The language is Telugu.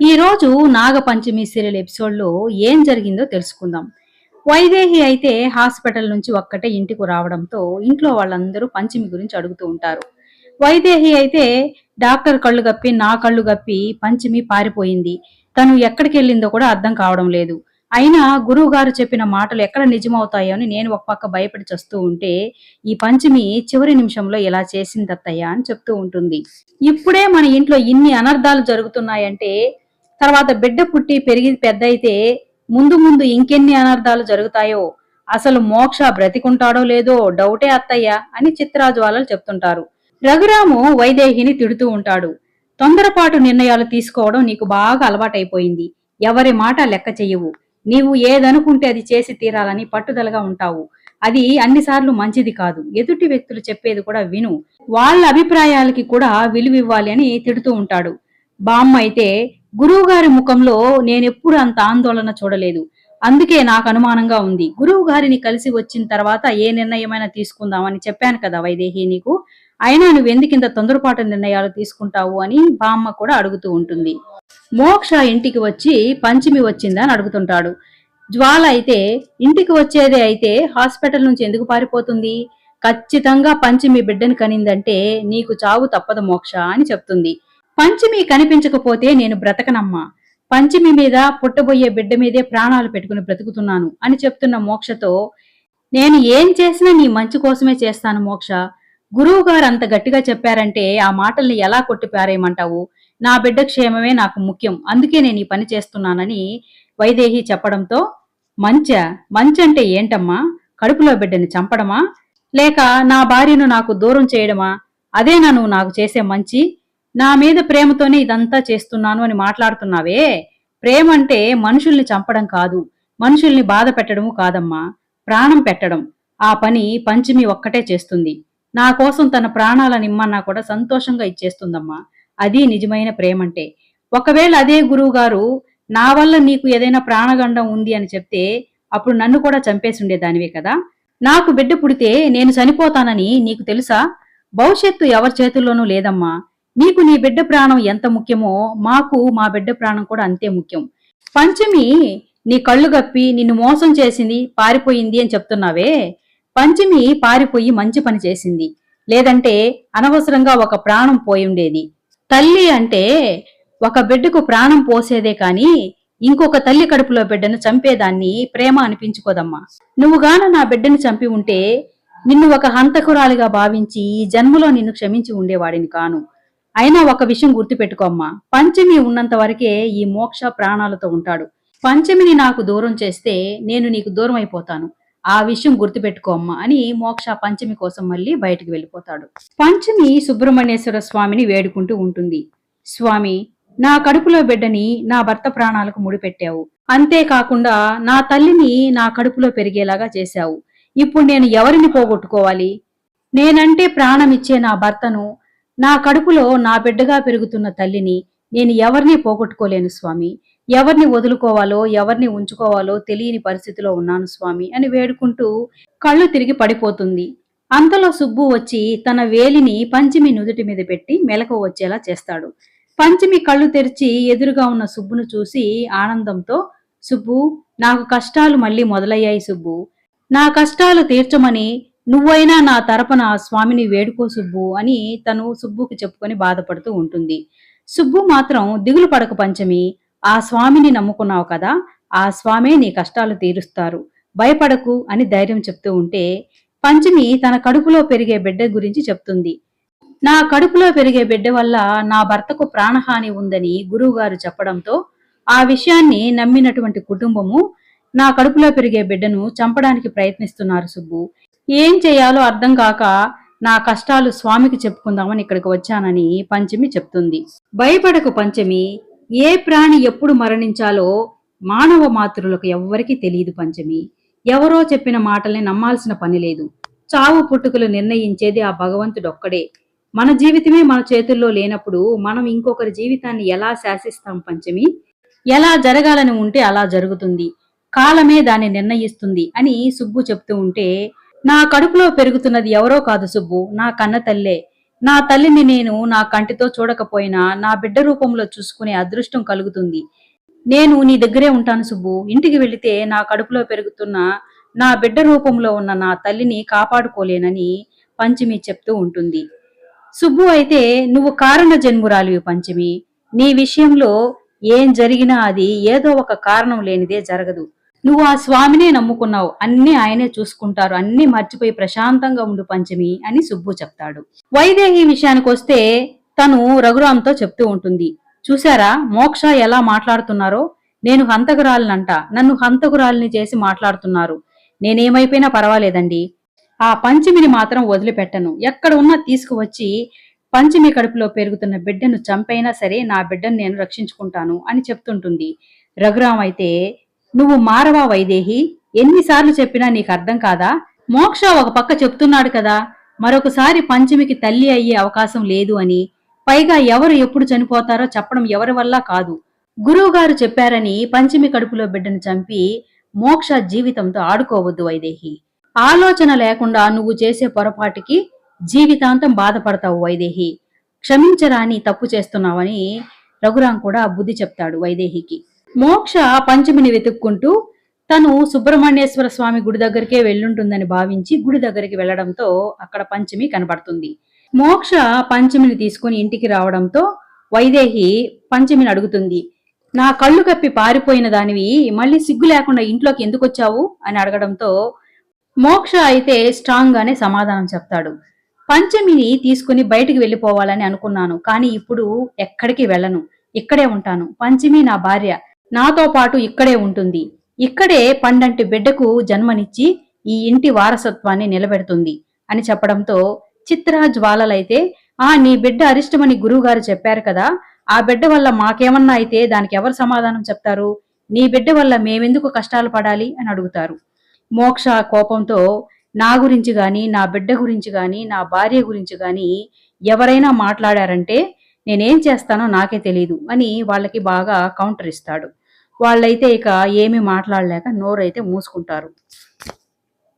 ఈ రోజు నాగపంచమి సీరియల్ ఎపిసోడ్లో ఏం జరిగిందో తెలుసుకుందాం. వైదేహి అయితే హాస్పిటల్ నుంచి ఒక్కటే ఇంటికి రావడంతో ఇంట్లో వాళ్ళందరూ పంచమి గురించి అడుగుతూ ఉంటారు. వైదేహి అయితే డాక్టర్ కళ్ళు గప్పి నా కళ్ళు గప్పి పంచమి పారిపోయింది. తను ఎక్కడికి వెళ్ళిందో కూడా అర్థం కావడం లేదు. అయినా గురువు గారు చెప్పిన మాటలు ఎక్కడ నిజమవుతాయో అని నేను ఒక పక్క భయపడి చస్తూ ఉంటే ఈ పంచమి చివరి నిమిషంలో ఇలా చేసింది అత్తయ్య అని చెప్తూ ఉంటుంది. ఇప్పుడే మన ఇంట్లో ఇన్ని అనర్థాలు జరుగుతున్నాయంటే తర్వాత బిడ్డ పుట్టి పెరిగి పెద్ద అయితే ముందు ముందు ఇంకెన్ని అనర్థాలు జరుగుతాయో అసలు మోక్ష బ్రతికుంటాడో లేదో డౌటే అత్తయ్య అని చిత్రాజు వాళ్ళు చెప్తుంటారు. రఘురాము వైదేహిని తిడుతూ ఉంటాడు. తొందరపాటు నిర్ణయాలు తీసుకోవడం నీకు బాగా అలవాటైపోయింది. ఎవరి మాట లెక్క చెయ్యవు. నీవు ఏదనుకుంటే అది చేసి తీరాలని పట్టుదలగా ఉంటావు. అది అన్నిసార్లు మంచిది కాదు. ఎదుటి వ్యక్తులు చెప్పేది కూడా విను. వాళ్ళ అభిప్రాయాలకి కూడా విలువివ్వాలి అని తిడుతూ ఉంటాడు. బామ్మ అయితే గురువుగారి ముఖంలో నేనెప్పుడు అంత ఆందోళన చూడలేదు. అందుకే నాకు అనుమానంగా ఉంది. గురువు గారిని కలిసి వచ్చిన తర్వాత ఏ నిర్ణయమైనా తీసుకుందామని చెప్పాను కదా వైదేహి నీకు. అయినా నువ్వు ఎందుకింత తొందరపాటు నిర్ణయాలు తీసుకుంటావు అని బామ్మ కూడా అడుగుతూ ఉంటుంది. మోక్ష ఇంటికి వచ్చి పంచమి వచ్చిందా అని అడుగుతుంటాడు. జ్వాల అయితే ఇంటికి వచ్చేదే అయితే హాస్పిటల్ నుంచి ఎందుకు పారిపోతుంది? ఖచ్చితంగా పంచమి బిడ్డని కనిందంటే నీకు చావు తప్పదు మోక్ష అని చెప్తుంది. పంచమి కనిపించకపోతే నేను బ్రతకనమ్మా. పంచమి మీద పుట్టబోయే బిడ్డ మీదే ప్రాణాలు పెట్టుకుని బ్రతుకుతున్నాను అని చెప్తున్న మోక్షతో నేను ఏం చేసినా నీ మంచి కోసమే చేస్తాను మోక్ష. గురువు గారు అంత గట్టిగా చెప్పారంటే ఆ మాటల్ని ఎలా కొట్టి పారేయమంటావు నా బిడ్డ క్షేమమే నాకు ముఖ్యం అందుకే నేను ఈ పని చేస్తున్నానని వైదేహి చెప్పడంతో మంచ మంచంటే ఏంటమ్మా? కడుపులో బిడ్డని చంపడమా? లేక నా భార్యను నాకు దూరం చేయడమా? అదేనా నువ్వు నాకు చేసే మంచి? నా మీద ప్రేమతోనే ఇదంతా చేస్తున్నాను అని మాట్లాడుతున్నావే? ప్రేమ అంటే మనుషుల్ని చంపడం కాదు మనుషుల్ని బాధ పెట్టడము కాదమ్మా ప్రాణం పెట్టడం. ఆ పని పంచమి ఒక్కటే చేస్తుంది. నా కోసం తన ప్రాణాలనిమ్మన్నా కూడా సంతోషంగా ఇచ్చేస్తుందమ్మా. అది నిజమైన ప్రేమంటే. ఒకవేళ అదే గురువు గారు నా వల్ల నీకు ఏదైనా ప్రాణగండం ఉంది అని చెప్తే అప్పుడు నన్ను కూడా చంపేసి ఉండేదానివే కదా? నాకు బిడ్డ పుడితే నేను చనిపోతానని నీకు తెలుసా? భవిష్యత్తు ఎవరి చేతుల్లోనూ లేదమ్మా. నీకు నీ బిడ్డ ప్రాణం ఎంత ముఖ్యమో మాకు మా బిడ్డ ప్రాణం కూడా అంతే ముఖ్యం. పంచమి నీ కళ్ళు గప్పి నిన్ను మోసం చేసింది పారిపోయింది అని చెప్తున్నావే. పంచమి పారిపోయి మంచి పని చేసింది. లేదంటే అనవసరంగా ఒక ప్రాణం పోయి ఉండేది. తల్లి అంటే ఒక బిడ్డకు ప్రాణం పోసేదే కాని ఇంకొక తల్లి కడుపులో బిడ్డను చంపేదాన్ని ప్రేమ అనిపించుకోదమ్మా. నువ్వుగాన నా బిడ్డను చంపి ఉంటే నిన్ను ఒక హంతకురాలిగా భావించి ఈ జన్మలో నిన్ను క్షమించి ఉండేవాడిని కాను. అయినా ఒక విషయం గుర్తుపెట్టుకోమ్మా. పంచమి ఉన్నంత వరకే ఈ మోక్ష ప్రాణాలతో ఉంటాడు. పంచమిని నాకు దూరం చేస్తే నేను నీకు దూరం అయిపోతాను. ఆ విషయం గుర్తుపెట్టుకోమ్మా అని మోక్ష పంచమి కోసం మళ్ళీ బయటకు వెళ్ళిపోతాడు. పంచమి సుబ్రహ్మణ్యేశ్వర స్వామిని వేడుకుంటూ ఉంటుంది. స్వామి నా కడుపులో బిడ్డని నా భర్త ప్రాణాలకు ముడిపెట్టావు. అంతేకాకుండా నా తల్లిని నా కడుపులో పెరిగేలాగా చేశావు. ఇప్పుడు నేను ఎవరిని పోగొట్టుకోవాలి? నేనంటే ప్రాణమిచ్చే నా భర్తను నా కడుపులో నా బిడ్డగా పెరుగుతున్న తల్లిని నేను ఎవరిని పోగొట్టుకోలేను స్వామి. ఎవరిని వదులుకోవాలో ఎవరిని ఉంచుకోవాలో తెలియని పరిస్థితిలో ఉన్నాను స్వామి అని వేడుకుంటూ కళ్ళు తిరిగి పడిపోతుంది. అంతలో సుబ్బు వచ్చి తన వేలిని పంచమి నుదుటి మీద పెట్టి మెలకు వచ్చేలా చేస్తాడు. పంచమి కళ్ళు తెరిచి ఎదురుగా ఉన్న సుబ్బును చూసి ఆనందంతో సుబ్బు నాకు కష్టాలు మళ్ళీ మొదలయ్యాయి సుబ్బు. నా కష్టాలు తీర్చమని నువ్వైనా నా తరపున ఆ స్వామిని వేడుకో సుబ్బు అని తను సుబ్బుకు చెప్పుకొని బాధపడుతూ ఉంటుంది. సుబ్బు మాత్రం దిగులు పడక పంచమి ఆ స్వామిని నమ్ముకున్నావు కదా ఆ స్వామే నీ కష్టాలు తీరుస్తారు భయపడకు అని ధైర్యం చెప్తూ ఉంటే పంచమి తన కడుపులో పెరిగే బిడ్డ గురించి చెప్తుంది. నా కడుపులో పెరిగే బిడ్డ వల్ల నా భర్తకు ప్రాణహాని ఉందని గురువుగారు చెప్పడంతో ఆ విషయాన్ని నమ్మినటువంటి కుటుంబము నా కడుపులో పెరిగే బిడ్డను చంపడానికి ప్రయత్నిస్తున్నారు సుబ్బు. ఏం చేయాలో అర్థం కాక నా కష్టాలు స్వామికి చెప్పుకుందామని ఇక్కడికి వచ్చానని పంచమి చెప్తుంది. భయపడకు పంచమి. ఏ ప్రాణి ఎప్పుడు మరణించాలో మానవ మాతృలకు ఎవ్వరికీ తెలియదు పంచమి. ఎవరో చెప్పిన మాటల్ని నమ్మాల్సిన పని లేదు. చావు పుట్టుకలు నిర్ణయించేది ఆ భగవంతుడొక్కడే. మన జీవితమే మన చేతుల్లో లేనప్పుడు మనం ఇంకొకరి జీవితాన్ని ఎలా శాసిస్తాం పంచమి? ఎలా జరగాలని ఉంటే అలా జరుగుతుంది. కాలమే దాన్ని నిర్ణయిస్తుంది అని సుబ్బు చెప్తూ ఉంటే నా కడుపులో పెరుగుతున్నది ఎవరో కాదు సుబ్బు నా కన్న తల్లే. నా తల్లిని నేను నా కంటితో చూడకపోయినా నా బిడ్డ రూపంలో చూసుకునే అదృష్టం కలుగుతుంది. నేను నీ దగ్గరే ఉంటాను సుబ్బు. ఇంటికి వెళితే నా కడుపులో పెరుగుతున్న నా బిడ్డ రూపంలో ఉన్న నా తల్లిని కాపాడుకోలేనని పంచమి చెప్తూ ఉంటుంది. సుబ్బు అయితే నువ్వు కారణ జన్మురాలివి పంచమి. నీ విషయంలో ఏం జరిగినా అది ఏదో ఒక కారణం లేనిదే జరగదు. నువ్వు ఆ స్వామినే నమ్ముకున్నావు. అన్ని ఆయనే చూసుకుంటారు. అన్ని మర్చిపోయి ప్రశాంతంగా ఉండు పంచమి అని సుబ్బు చెప్తాడు. వైదేహి విషయానికి వస్తే తను రఘురామ్తో చెప్తూ ఉంటుంది. చూసారా మోక్ష ఎలా మాట్లాడుతున్నారో? నేను హంతకురాలనంట. నన్ను హంతకురాలిని చేసి మాట్లాడుతున్నారు. నేనేమైపోయినా పర్వాలేదండి. ఆ పంచమిని మాత్రం వదిలిపెట్టను. ఎక్కడ ఉన్నా తీసుకువచ్చి పంచమి కడుపులో పెరుగుతున్న బిడ్డను చంపైనా సరే నా బిడ్డను నేను రక్షించుకుంటాను అని చెప్తుంటుంది. రఘురామ్ అయితే నువ్వు మారవా వైదేహి? ఎన్నిసార్లు చెప్పినా నీకు అర్థం కాదా? మోక్ష ఒక పక్క చెప్తున్నాడు కదా మరొకసారి పంచమికి తల్లి అయ్యే అవకాశం లేదు అని. పైగా ఎవరు ఎప్పుడు చనిపోతారో చెప్పడం ఎవరి వల్ల కాదు. గురువు గారు చెప్పారని పంచమి కడుపులో బిడ్డను చంపి మోక్ష జీవితంతో ఆడుకోవద్దు వైదేహి. ఆలోచన లేకుండా నువ్వు చేసే పొరపాటుకి జీవితాంతం బాధపడతావు వైదేహి. క్షమించరాని తప్పు చేస్తున్నావని రఘురాం కూడా బుద్ధి చెప్తాడు వైదేహికి. మోక్ష పంచమిని వెతుక్కుంటూ తను సుబ్రహ్మణ్యేశ్వర స్వామి గుడి దగ్గరికే వెళ్ళుంటుందని భావించి గుడి దగ్గరికి వెళ్ళడంతో అక్కడ పంచమి కనబడుతుంది. మోక్ష పంచమిని తీసుకుని ఇంటికి రావడంతో వైదేహి పంచమిని అడుగుతుంది. నా కళ్ళు కప్పి పారిపోయిన దానివి మళ్ళీ సిగ్గు లేకుండా ఇంట్లోకి ఎందుకు వచ్చావు? అని అడగడంతో మోక్ష అయితే స్ట్రాంగ్ గానే సమాధానం చెప్తాడు. పంచమిని తీసుకుని బయటికి వెళ్ళిపోవాలని అనుకున్నాను కానీ ఇప్పుడు ఎక్కడికి వెళ్ళను. ఇక్కడే ఉంటాను. పంచమి నా భార్య. నాతో పాటు ఇక్కడే ఉంటుంది. ఇక్కడే పండంటి బిడ్డకు జన్మనిచ్చి ఈ ఇంటి వారసత్వాన్ని నిలబెడుతుంది అని చెప్పడంతో చిత్ర జ్వాలలైతే ఆ నీ బిడ్డ అరిష్టమని గురువుగారు చెప్పారు కదా ఆ బిడ్డ వల్ల మాకేమన్నా అయితే దానికి ఎవరు సమాధానం చెప్తారు? నీ బిడ్డ వల్ల మేమెందుకు కష్టాలు పడాలి? అని అడుగుతారు. మోక్ష కోపంతో నా గురించి గాని నా బిడ్డ గురించి గాని నా భార్య గురించి గాని ఎవరైనా మాట్లాడారంటే నేనేం చేస్తానో నాకే తెలియదు అని వాళ్ళకి బాగా కౌంటర్ ఇస్తాడు. వాళ్ళైతే ఇక ఏమీ మాట్లాడలేక నోరైతే మూసుకుంటారు.